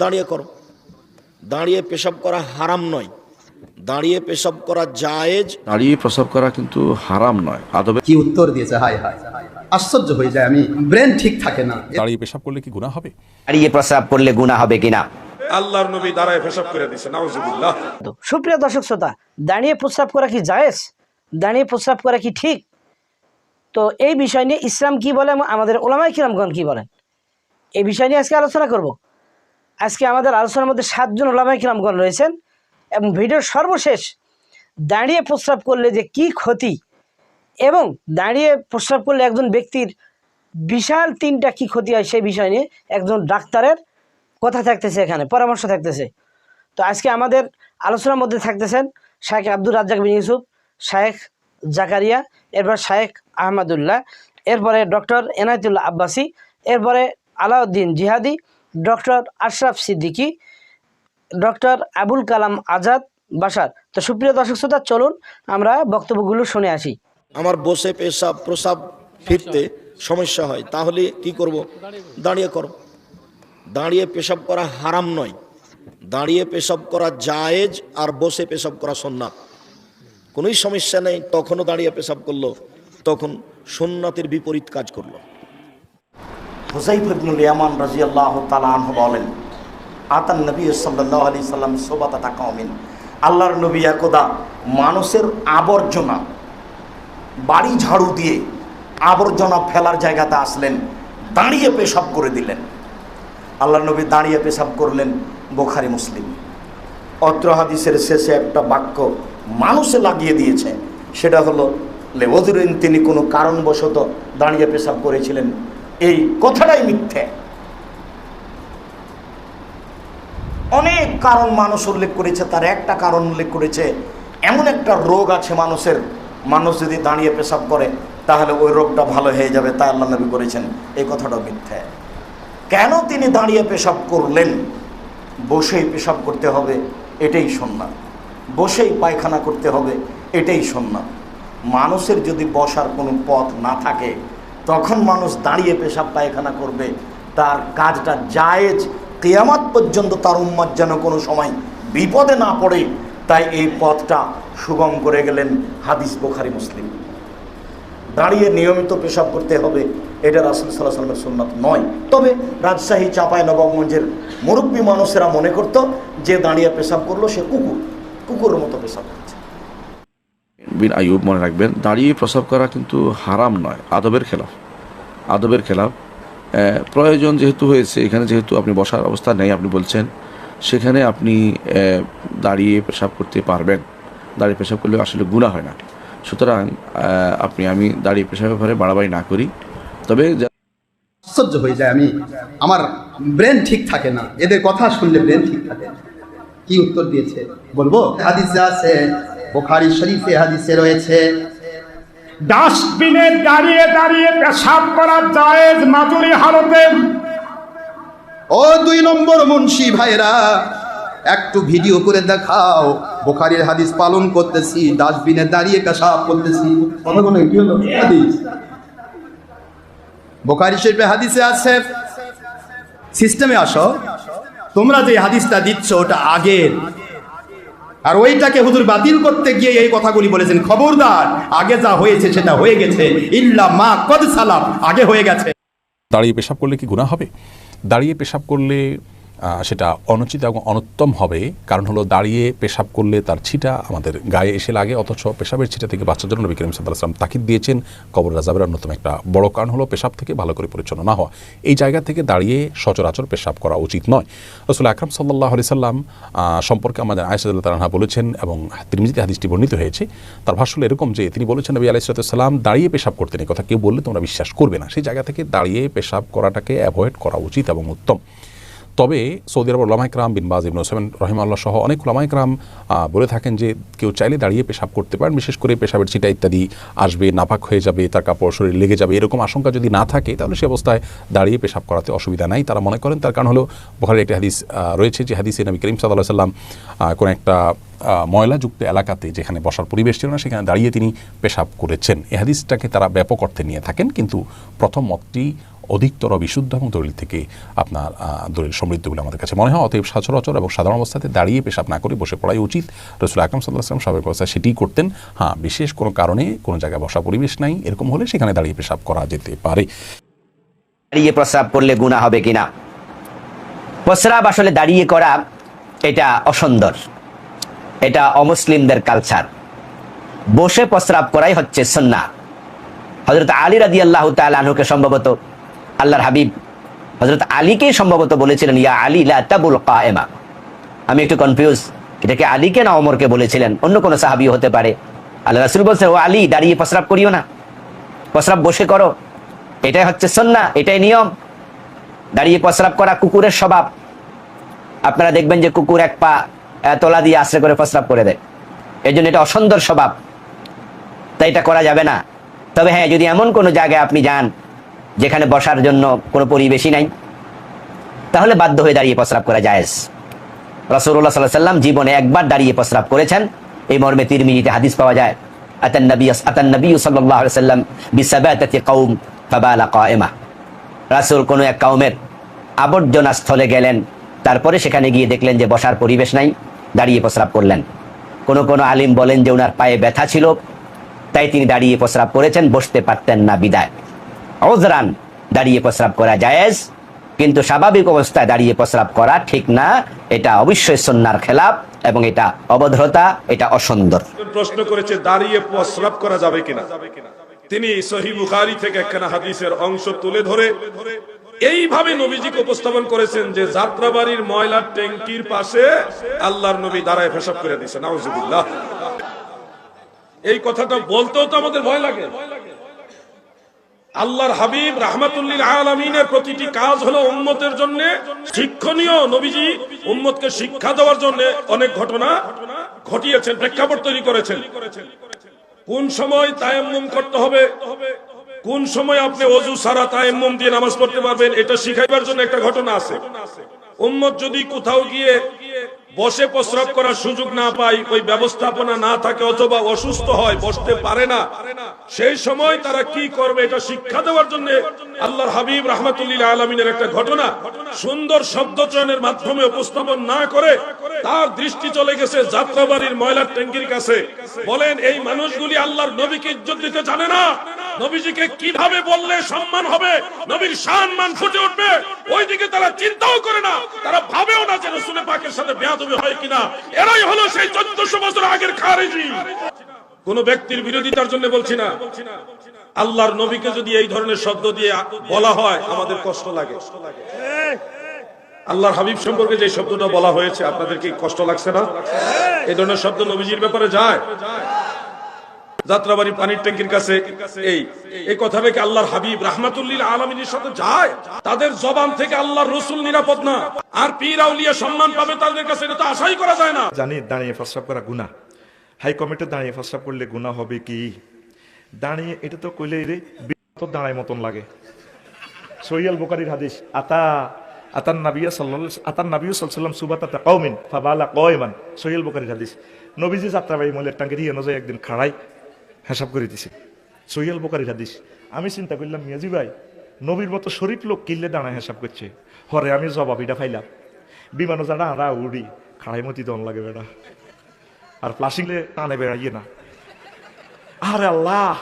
দাঁড়িয়ে করো। দাঁড়িয়ে পেশাব করা হারাম নয়। দাঁড়িয়ে পেশাব করা জায়েজ। দাঁড়িয়ে প্রস্রাব করা কিন্তু হারাম নয়। আদবে কি উত্তর দিয়েছে? হাই হাই আশ্চর্য হয়ে যায় আমি। ব্রেন ঠিক থাকে না। দাঁড়িয়ে পেশাব করলে কি গুনাহ হবে? দাঁড়িয়ে প্রস্রাব করলে গুনাহ হবে কিনা? আল্লাহর নবী দাঁড়ায় পেশাব করে দিছে নাউজুবিল্লাহ। তো সুপ্রিয় দর্শক শ্রোতা দাঁড়িয়ে প্রস্রাব করা কি জায়েজ? দাঁড়িয়ে প্রস্রাব করা কি ঠিক? তো এই বিষয় নিয়ে ইসলাম কি বলে আমাদের ওলামাই কিরামগণ কি বলেন? এই বিষয় নিয়ে আজকে আলোচনা করব। আজকে আমাদের আলোচনার মধ্যে সাতজন ওলামাই কিরামগণ রয়েছেন এবং ভিডিওর সর্বশেষ দাঁড়িয়ে প্রস্রাব করলে যে কি ক্ষতি এবং দাঁড়িয়ে প্রস্রাব করলে একজন ব্যক্তির বিশাল তিনটা কি ক্ষতি হয় সেই বিষয় নিয়ে একজন ডাক্তারের কথা থাকতেছে এখানে, পরামর্শ থাকতেছে। তো আজকে আমাদের আলোচনার মধ্যে থাকতেছেন শাহেখ আব্দুর রাজ্জাক বিন ইউসুফ শাহেখ জাকারিয়া, এরপর শাহেখ আহমদুল্লাহ, এরপরে ডক্টর এনায়তুল্লাহ আব্বাসি, এরপরে আলাউদ্দিন জিহাদি ডক্টর আশরাফ সিদ্দিকী, ডক্টর আবুল কালাম আজাদ বাসার। তো সুপ্রিয় দর্শক শ্রোতা, চলুন আমরা বক্তব্যগুলো শুনে আসি। আমার বসে পেশাব, প্রসাব ফিরতে সমস্যা হয়, তাহলে কি করব? দাঁড়িয়ে করো। দাঁড়িয়ে পেশাব করা হারাম নয়। দাঁড়িয়ে পেশাব করা জায়েজ আর বসে পেশাব করা সন্ন্যাত কোনোই সমস্যা নেই, তখনও দাঁড়িয়ে পেশাব করল, তখন সোননাথের বিপরীত কাজ করল। ইয়ামান বলেন, আতান নবী আল্লাহর নবী একদা মানুষের আবর্জনা, বাড়ি ঝাড়ু দিয়ে আবর্জনা ফেলার জায়গাতে আসলেন, দাঁড়িয়ে পেশাব করে দিলেন। আল্লাহর নবী দাঁড়িয়ে পেশাব করলেন বোখারি, মুসলিম। অত্র হাদিসের শেষে একটা বাক্য মানুষে লাগিয়ে দিয়েছে, সেটা হলো লেবদুরিন তিনি কোনো কারণবশত দাঁড়িয়ে পেশাব করেছিলেন এই কথাটাই মিথ্যে। অনেক কারণ মানুষ উল্লেখ করেছে, তার একটা কারণ উল্লেখ করেছে, এমন একটা রোগ আছে মানুষের। মানুষ যদি দাঁড়িয়ে পেশাব করে, তাহলে ওই রোগটা ভালো হয়ে যাবে, তা আল্লাহ নবী করেছেন। এই কথাটাও মিথ্যে। কেন তিনি দাঁড়িয়ে পেশাব করলেন? বসেই পেশাব করতে হবে, এটাই সন্ন্যাত বসেই পায়খানা করতে হবে, এটাই সন্ন্যাত মানুষের যদি বসার কোনো পথ না থাকে তখন মানুষ দাঁড়িয়ে পেশাব পায়খানা করবে। তার কাজটা জায়েজ। কেয়ামাত পর্যন্ত তার উম্মাদ যেন কোনো সময় বিপদে না পড়ে, তাই এই পথটা সুগম করে গেলেন হাদিস বোখারি, মুসলিম। দাঁড়িয়ে নিয়মিত পেশাব করতে হবে, এটা রাসুল সাল্লাহ সাল্লামের সুন্নাত নয়। তবে রাজশাহী চাঁপায় নবাবগঞ্জের মুরব্বী মানুষেরা মনে করত যে দাঁড়িয়ে পেশাব করল সে কুকুর, কুকুরের মতো পেশাব। বিন আইয়ুব মনে রাখবেন, দাঁড়িয়ে প্রস্রাব করা কিন্তু হারাম নয়, আদবের খেলাফ আদবের খেলাফ। প্রয়োজন যেহেতু হয়েছে, এখানে যেহেতু আপনি বসার অবস্থা নেই, আপনি বলছেন, সেখানে আপনি দাঁড়িয়ে পেশাব করতে পারবেন। দাঁড়িয়ে পেশাব করলে আসলে গুণা হয় না। সুতরাং আপনি, আমি দাঁড়িয়ে পেশাবের ব্যাপারে বাড়াবাড়ি না করি। তবে আশ্চর্য হয়ে যায় আমি, আমার ব্রেন ঠিক থাকে না। এদের কথা শুনলে ব্রেন ঠিক থাকে। কি উত্তর দিয়েছে? বলব? আছে বোখারি শরীফে হাদিসে রয়েছে ডাস্টবিনে দাঁড়িয়ে দাঁড়িয়ে পেশাব করা জায়েজ মাজুরি হালতে। ও দুই নম্বর মুন্সি ভাইরা একটু ভিডিও করে দেখাও। বোখারির হাদিস পালন করতেছি ডাস্টবিনে দাঁড়িয়ে পেশাব করতেছি। কথা বলে কি হলো? হাদিস। বোখারি শরীফে হাদিসে আছে সিস্টেমে আসো তোমরা যে হাদিসটা দিচ্ছ ওটা আগের। আর ওইটাকে হুজুর বাতিল করতে গিয়ে এই কথাগুলি বলেছেন, খবরদার, আগে যা হয়েছে সেটা হয়ে গেছে। ইল্লা মা কদ সালাম আগে হয়ে গেছে। দাঁড়িয়ে পেশাব করলে কি গুণা হবে? দাঁড়িয়ে পেশাব করলে সেটা অনুচিত এবং অনুত্তম হবে। কারণ হলো দাঁড়িয়ে পেশাব করলে তার ছিটা আমাদের গায়ে এসে লাগে, অথচ পেশাবের ছিটা থেকে বাচ্চার জন্য নবী করিম সাল্লাহ সাল্লাম তাকিদ দিয়েছেন। কবর রাজাবের অন্যতম একটা বড় কারণ হলো পেশাব থেকে ভালো করে পরিচ্ছন্ন না হওয়া। এই জায়গা থেকে দাঁড়িয়ে সচরাচর পেশাব করা উচিত নয়। রসুল আকরাম সাল্লাহ আলি সাল্লাম সম্পর্কে আমাদের আয়সাদুল্লাহ তালাহা বলেছেন এবং তিরমিজিতে হাদিসটি বর্ণিত হয়েছে, তার ভাষ্য এরকম যে তিনি বলেছেন নবী আলাইসালাম দাঁড়িয়ে পেশাব করতেন এই কথা কেউ বললে তোমরা বিশ্বাস করবে না। সেই জায়গা থেকে দাঁড়িয়ে পেশাব করাটাকে অ্যাভয়েড করা উচিত এবং উত্তম। তবে সৌদি আরব ওলামাইকরাম বিন বাজ, ইবন হোসেন রহিমাল্লাহ সহ অনেক ওলামাইকরাম বলে থাকেন যে কেউ চাইলে দাঁড়িয়ে পেশাব করতে পারেন, বিশেষ করে পেশাবের ছিটা ইত্যাদি আসবে, নাপাক হয়ে যাবে, তার কাপড় শরীর লেগে যাবে, এরকম আশঙ্কা যদি না থাকে, তাহলে সে অবস্থায় দাঁড়িয়ে পেশাব করাতে অসুবিধা নাই। তারা মনে করেন, তার কারণ হলো বখারের একটি হাদিস রয়েছে যে হাদিসে নবী করিম সাল্লাহ সাল্লাম কোনো একটা ময়লাযুক্ত এলাকাতে যেখানে বসার পরিবেশ ছিল না, সেখানে দাঁড়িয়ে তিনি পেশাব করেছেন। এ হাদিসটাকে তারা ব্যাপক অর্থে নিয়ে থাকেন, কিন্তু প্রথম মতটি অধিকতর বিশুদ্ধ এবং দলিল থেকে আপনার দলিল সমৃদ্ধগুলো আমাদের কাছে মনে হয়। অতএব সচরাচর এবং সাধারণ অবস্থাতে দাঁড়িয়ে পেশাব না করে বসে পড়াই উচিত। রসুল আকরম সাল্লাহ আসলাম স্বাভাবিক অবস্থায় সেটিই করতেন। হ্যাঁ বিশেষ কোনো কারণে কোনো জায়গায় বসা পরিবেশ নাই। এরকম হলে সেখানে দাঁড়িয়ে পেশাব করা যেতে পারে। দাঁড়িয়ে প্রস্রাব করলে গুণা হবে কিনা? প্রস্রাব আসলে দাঁড়িয়ে করা এটা অসুন্দর। এটা অমুসলিমদের কালচার বসে প্রস্রাব করাই হচ্ছে সন্না হজরত আলী রাদি আল্লাহ আনহুকে সম্ভবত আল্লাহর হাবিব হজরত আলীকেই সম্ভবত বলেছিলেন, ইয়া আলী লা তাবুল কায়েমা। আমি একটু কনফিউজ এটাকে আলীকে না অমরকে বলেছিলেন? অন্য কোনো সাহাবিও হতে পারে। আল্লাহ রাসুল বলছেন, ও আলী, দাঁড়িয়ে প্রস্রাব করিও না। প্রস্রাব বসে করো। এটাই হচ্ছে সন্না এটাই নিয়ম। দাঁড়িয়ে প্রস্রাব করা কুকুরের স্বভাব। আপনারা দেখবেন যে কুকুর এক পা তলা দিয়ে আশ্রয় করে প্রস্রাব করে দেয়। এই জন্য এটা অসুন্দর স্বভাব। তাই এটা করা যাবে না। তবে হ্যাঁ যদি এমন কোনো জায়গায় আপনি যান যেখানে বসার জন্য কোনো পরিবেশই নাই, তাহলে বাধ্য হয়ে দাঁড়িয়ে প্রস্রাব করা জায়েজ। রসুল্লাহ সাল্লাহ সাল্লাম জীবনে একবার দাঁড়িয়ে প্রস্রাব করেছেন। এই মর্মে তিরমিজিতে হাদিস পাওয়া যায়, আতান নবী আতান নবী আলাইহি সাল্লাম ফাবালা কায়েমা। রাসূল কোন এক কওমের আবর্জনা স্থলে গেলেন, তারপরে সেখানে গিয়ে দেখলেন যে বসার পরিবেশ নাই, দাঁড়িয়ে প্রস্রাব করলেন। কোন কোন আলিম বলেন যে ওনার পায়ে ব্যথা ছিল, তাই তিনি দাঁড়িয়ে প্রস্রাব করেছেন, বসতে পারতেন না বিদায়। ওজরান দাঁড়িয়ে প্রস্রাব করা জায়েজ, কিন্তু স্বাভাবিক অবস্থায় দাঁড়িয়ে প্রস্রাব করা ঠিক না। এটা অবশ্যই সন্ন্যার খেলাপ এবং এটা অবধ্রতা এটা অসুন্দর। প্রশ্ন করেছে, দাঁড়িয়ে প্রস্রাব করা যাবে কিনা? তিনি সহি থেকে একখানা হাদিসের অংশ তুলে ধরে, এইভাবে নবীজিকে উপস্থাপন করেছেন যে যাত্রাবাড়ির ময়লার ট্যাঙ্কির পাশে আল্লাহর নবী দাঁড়ায় পেশাব করে দিয়েছেন। এই কথাটা বলতেও তো আমাদের ভয় লাগে। আল্লাহর হাবিব রাহমাতুল্লিল আলমিনের প্রতিটি কাজ হলো উম্মতের জন্য শিক্ষণীয় নবীজি উম্মতকে শিক্ষা দেওয়ার জন্য অনেক ঘটনা ঘটিয়েছেন, প্রেক্ষাপট তৈরি করেছেন। কোন সময় তায়াম্মুম করতে হবে? কোন সময় আপনি অজু সারা তায়াম্মুম দিয়ে নামাজ পড়তে পারবেন? এটা শিখাইবার জন্য একটা ঘটনা আছে। উম্মত যদি কোথাও গিয়ে বসে প্রস্রাব করার সুযোগ না পাই, ওই ব্যবস্থাপনা না থাকে অথবা অসুস্থ হয়, বসতে পারে না। সেই সময় তারা কি করবে, এটা শিক্ষা দেওয়ার জন্য আল্লাহর হাবিব রহমাতুল্লিল আলমিনের একটা ঘটনা সুন্দর শব্দ চয়নের মাধ্যমে উপস্থাপন না করে তার দৃষ্টি চলে গেছে যাত্রাবাড়ির ময়লার ট্যাঙ্কির কাছে। বলেন, এই মানুষগুলি আল্লাহর নবীকে ইজ্জত দিতে জানে না। নবীজিকে কীভাবে বললে সম্মান হবে? নবীর সম্মান ফুটে উঠবে। ওইদিকে তারা চিন্তাও করে না। তারা ভাবেও না যে রসুল পাকের সাথে বেয়াদবি হয় কিনা। এরাই হলো সেই চোদ্দশো বছর আগের খারেজি। কোন ব্যক্তির বিরোধিতার জন্য বলছি না। আল্লাহর নবীকে যদি এই ধরনের শব্দ দিয়ে বলা হয়, আমাদের কষ্ট লাগে। আল্লাহর হাবিব সম্পর্কে যে শব্দটা বলা হয়েছে, আপনাদের কি কষ্ট লাগছে না? এই ধরনের শব্দ নবীজির ব্যাপারে যায়। যাত্রাবাড়ি পানির ট্যাঙ্কির কাছে এই এই কথাটা কি আল্লাহর হাবিব রাহমাতুল্লিল আলমিনের সাথে যায়। তাদের জবান থেকে আল্লাহর রসুল নিরাপদ না। আর পীর আউলিয়া সম্মান পাবে তাদের কাছে, এটা তো আশাই করা যায় না। জানি দাঁড়িয়ে প্রস্রাব করা গুণা হাই কমিটি দাঁড়িয়ে প্রস্রাব করলে গুণা হবে কি? দাঁড়িয়ে এটা তো কইলে রে তো দাঁড়ায় মতন লাগে। সৈয়াল বোকারির হাদিস, আতা আতান নাবিয়া সাল্লাল্লাহু আতান নাবিয়ু সাল্লাল্লাহু সুবাতাতা কওমিন, ফাবালা কয়মান সৈয়াল বোকারির হাদিস, নবীজি যাত্রাবাড়ি মলের টাঙ্গি দিয়ে নজয় একদিন খাড়াই হিসাব করে দিছে। সৈয়াল বোকারির হাদিস, আমি চিন্তা করলাম, মিয়াজি ভাই, নবীর মতো শরীফ লোক কিনলে দাঁড়ায় হিসাব করছে। হরে, আমি জবাব এটা ফাইলাম বিমানও জানা আরা উড়ি খাড়াই মতি দন লাগে বেড়া। আর প্লাসিংলে টানে বেড়াইয়ে না। আরে আল্লাহ,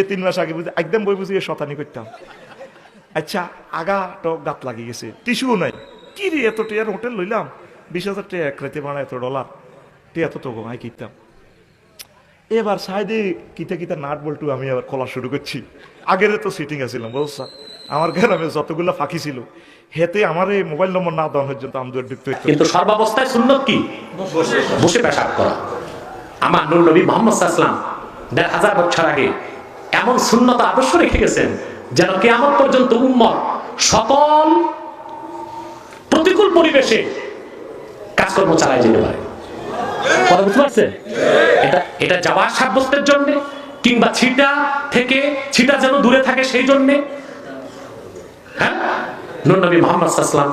এ তিন মাস আগে বুঝি একদম বই বুঝিয়ে শতানি করতাম। আচ্ছা আগা তো গাত লাগিয়ে গেছে। টিস্যুও নাই। কি রে, এত টিয়ার হোটেল লইলাম? বিশ হাজার টিয়া এক রাতে বানা এত ডলার টিয়া তো তো গোমাই কিনতাম। এবার সাইডে কিতে কিতে নাট বল্টু আমি আবার খোলা শুরু করছি। আগের তো সিটিং আছিলাম বলছা আমার গ্রামে যতগুলো ফাঁকি ছিল, হেতে আমার এই মোবাইল নম্বর না দেওয়া পর্যন্ত আমি কিন্তু সর্বাবস্থায় সুন্নত কি? বসে পেশাব করা। আমার নুর নবী মোহাম্মদ সাল্লাম দেড় হাজার বছর আগে এমন শূন্যতা আদর্শ রেখে গেছেন যেন কেমন পর্যন্ত উম্মত সকল প্রতিকূল পরিবেশে কাজকর্ম চালায় যেতে পারে। কথা বুঝতে পারছেন? এটা এটা যাওয়ার সাব্যস্তের জন্য কিংবা ছিটা থেকে ছিটা যেন দূরে থাকে সেই জন্যে। হ্যাঁ? নবী মোহাম্মদ সাল্লাম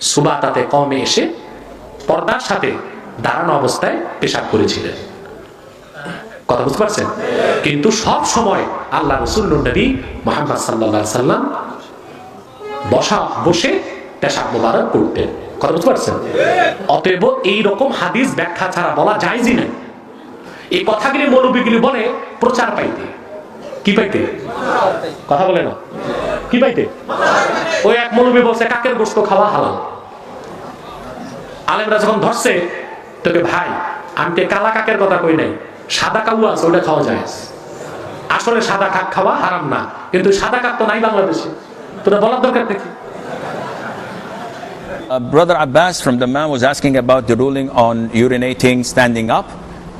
সুবাতাতে কমে এসে পর্দার সাথে দাঁড়ানো অবস্থায় পেশাব করেছিলেন। কথা বুঝতে পারছেন? কিন্তু সব সময় আল্লাহ রসুল নবী মোহাম্মদ সাল্লাহ সাল্লাম বসা বসে পেশাব মোবারক করতেন। কথা বুঝতে পারছেন? অতএব হাদিস ব্যাখ্যা ছাড়া বলা এই কথাগুলি মৌলবীগুলি বলে প্রচার পাইতে। কি পাইতে? কথা বলে না। কি পাইতে? ওই এক মৌলবী বলছে, কাকের গোস্ত খাওয়া হালাল? আলেমরা যখন ধরছে তোকে ভাই আমি তো কালা কাকের কথা কই নাই সাদা কাউ আছে ওটা খাওয়া যায় আসলে সাদা কাক খাওয়া হারাম না কিন্তু সাদা কাক তো নাই বাংলাদেশে তোটা বলার দরকার দেখি Uh, Brother Abbas from Dammam was asking about the ruling on urinating standing up,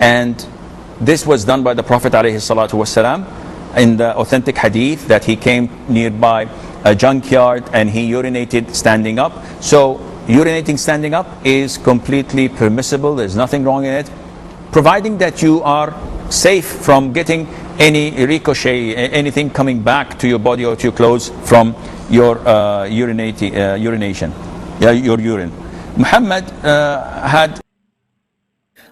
and this was done by the Prophet ﷺ in the authentic hadith that he came nearby a junkyard and he urinated standing up. So, urinating standing up is completely permissible, there's nothing wrong in it, providing that you are safe from getting any ricochet, anything coming back to your body or to your clothes from your uh, urinating, uh, urination, yeah, your urine. Muhammad uh, had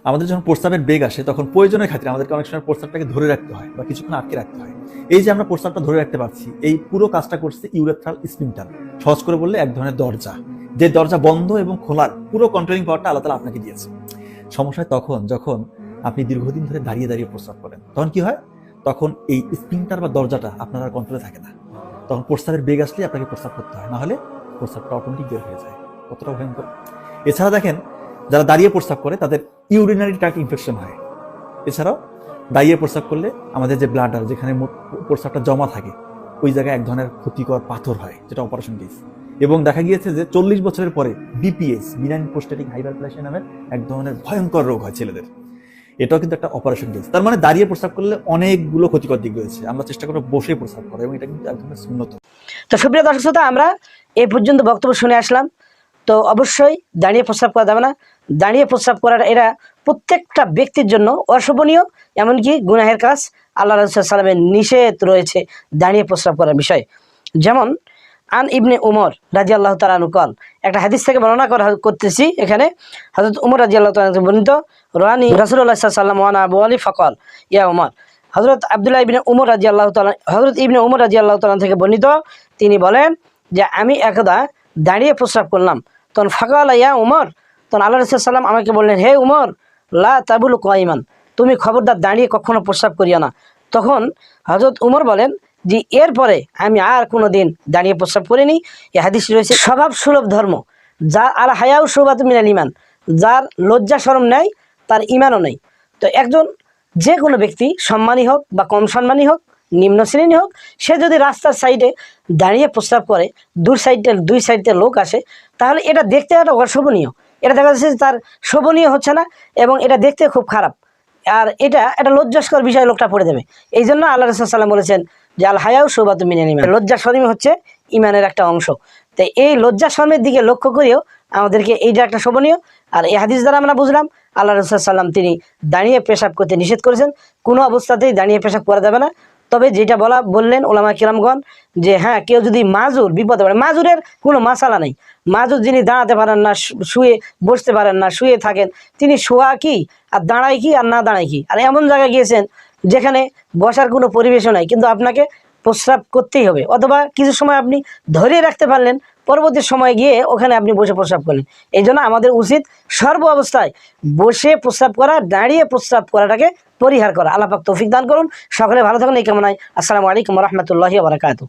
আমাদের যখন প্রস্তাবের বেগ আসে তখন প্রয়োজনের ক্ষেত্রে আমাদেরকে অনেক সময় প্রস্তাবটাকে ধরে রাখতে হয় বা কিছুক্ষণ আটকে রাখতে হয় এই যে আমরা প্রস্তাবটা ধরে রাখতে পারছি এই পুরো কাজটা করছে ইউরেথ্রাল স্পিনটার সহজ করে বললে এক ধরনের দরজা যে দরজা বন্ধ এবং খোলার পুরো কন্ট্রোলিং পাওয়ারটা আল্লাহ তালা আপনাকে দিয়েছে। সমস্যা তখন, যখন আপনি দীর্ঘদিন ধরে দাঁড়িয়ে দাঁড়িয়ে প্রস্তাব করেন, তখন কি হয়? তখন এই স্পিনটার বা দরজাটা আপনার আর কন্ট্রোলে থাকে না। তখন প্রস্তাবের বেগ আসলে আপনাকে প্রস্তাব করতে হয়, না হলে প্রস্তাবটা অটোমেটিক বের হয়ে যায়। কতটা ভয়ঙ্কর। এছাড়া দেখেন, যারা দাঁড়িয়ে প্রস্তাব করে, তাদের ইউরিনারি ট্র্যাক ইনফেকশন হয়। এছাড়াও, দাঁড়িয়ে প্রস্তাব করলে আমাদের যে ব্লাডার যেখানে প্রস্তাবটা জমা থাকে, ওই জায়গায় এক ধরনের ক্ষতিকর পাথর হয়, যেটা অপারেশন কেস এবং দেখা গিয়েছে যে চল্লিশ বছরের পরে বিপিএস বিনাইন প্রোস্টেটিক হাইপারপ্লেশন নামের এক ধরনের ভয়ঙ্কর রোগ হয় ছেলেদের। এটাও কিন্তু একটা অপারেশন কেস তার মানে দাঁড়িয়ে প্রস্তাব করলে অনেকগুলো ক্ষতিকর দিক রয়েছে। আমরা চেষ্টা করব বসে প্রস্তাব করা এবং এটা কিন্তু এক ধরনের শূন্যত। তো সুপ্রিয় দর্শক শ্রোতা, আমরা এই পর্যন্ত বক্তব্য শুনে আসলাম। তো অবশ্যই দাঁড়িয়ে প্রস্রাব করা যাবে না। দাঁড়িয়ে প্রস্রাব করার এরা প্রত্যেকটা ব্যক্তির জন্য অশোভনীয়, এমনকি গুনাহের কাজ আল্লাহ রসুলামের নিষেধ রয়েছে দাঁড়িয়ে প্রস্রাব করার বিষয়। যেমন আন ইবনে উমর রাজি আল্লাহ তালানুকল একটা হাদিস থেকে বর্ণনা করা করতেছি এখানে। হজরত উমর রাজি আল্লাহ তালা বর্ণিত রানি রাসুল্লাহ সাল্লাম আবু আলী ফকল, ইয়া উমর। হজরত আবদুল্লাহ ইবনে উমর রাজি আল্লাহ তালা হজরত ইবনে উমর রাজি আল্লাহ তালা থেকে বর্ণিত, তিনি বলেন যে, আমি একদা দাঁড়িয়ে প্রস্রাব করলাম। তখন ফাঁকা ইয়া উমর। তখন আল্লাহ রসুলাম আমাকে বললেন, হে উমর, লা তাবুল কয়মান তুমি খবরদার দাঁড়িয়ে কখনো প্রস্রাব করিও না। তখন হজরত উমর বলেন যে এরপরে আমি আর কোনো দিন দাঁড়িয়ে প্রস্রাব করিনি। এ হাদিস রয়েছে, স্বভাব সুলভ ধর্ম। যা আর হায়াউ সুবাত মিনাল ইমান যার লজ্জা সরম নেই, তার ইমানও নেই। তো একজন যে কোনো ব্যক্তি সম্মানী হোক বা কম সম্মানী হোক, নিম্ন শ্রেণি হোক, সে যদি রাস্তার সাইডে দাঁড়িয়ে প্রস্রাব করে, দূর সাইডে, দুই সাইডে লোক আসে, তাহলে এটা দেখতে একটা অশোভনীয়। এটা দেখা যাচ্ছে তার শোভনীয় হচ্ছে না এবং এটা দেখতে খুব খারাপ। আর এটা একটা লজ্জাস্কর বিষয় লোকটা পড়ে দেবে। এই জন্য আল্লাহ রসুল সাল্লাম বলেছেন যে আল হায়াও সৌবাত মিনে ইমান। লজ্জা শরমই হচ্ছে ইমানের একটা অংশ। তাই এই লজ্জা শর্মের দিকে লক্ষ্য করেও আমাদেরকে এইটা একটা শোভনীয়। আর এই হাদিস দ্বারা আমরা বুঝলাম, আল্লাহ রসুল সাল্লাম তিনি দাঁড়িয়ে পেশাব করতে নিষেধ করেছেন। কোনো অবস্থাতেই দাঁড়িয়ে পেশাব করা যাবে না। তবে যেটা বলা, বললেন ওলামা কিরামগণ যে হ্যাঁ কেউ যদি মাজুর বিপদে পড়ে, মাজুরের কোনো মাসালা নেই। মাজুর যিনি দাঁড়াতে পারেন না শুয়ে বসতে পারেন না, শুয়ে থাকেন, তিনি শোয়া কি আর দাঁড়ায় কি আর না দাঁড়ায় কি? আর এমন জায়গায় গিয়েছেন যেখানে বসার কোনো পরিবেশও নাই, কিন্তু আপনাকে প্রস্রাব করতেই হবে। অথবা কিছু সময় আপনি ধরে রাখতে পারলেন, পরবর্তী সময় গিয়ে ওখানে আপনি বসে প্রস্রাব করলেন। এই আমাদের উচিত সর্ব অবস্থায় বসে প্রস্রাব করা, দাঁড়িয়ে প্রস্রাব করাটাকে পরিহার করা। আলাপাক পাক তৌফিক দান করুন। সকলে ভালো থাকুন, এই কামনায়। আসসালামু আলাইকুম রহমতুল্লাহি বারাকাতু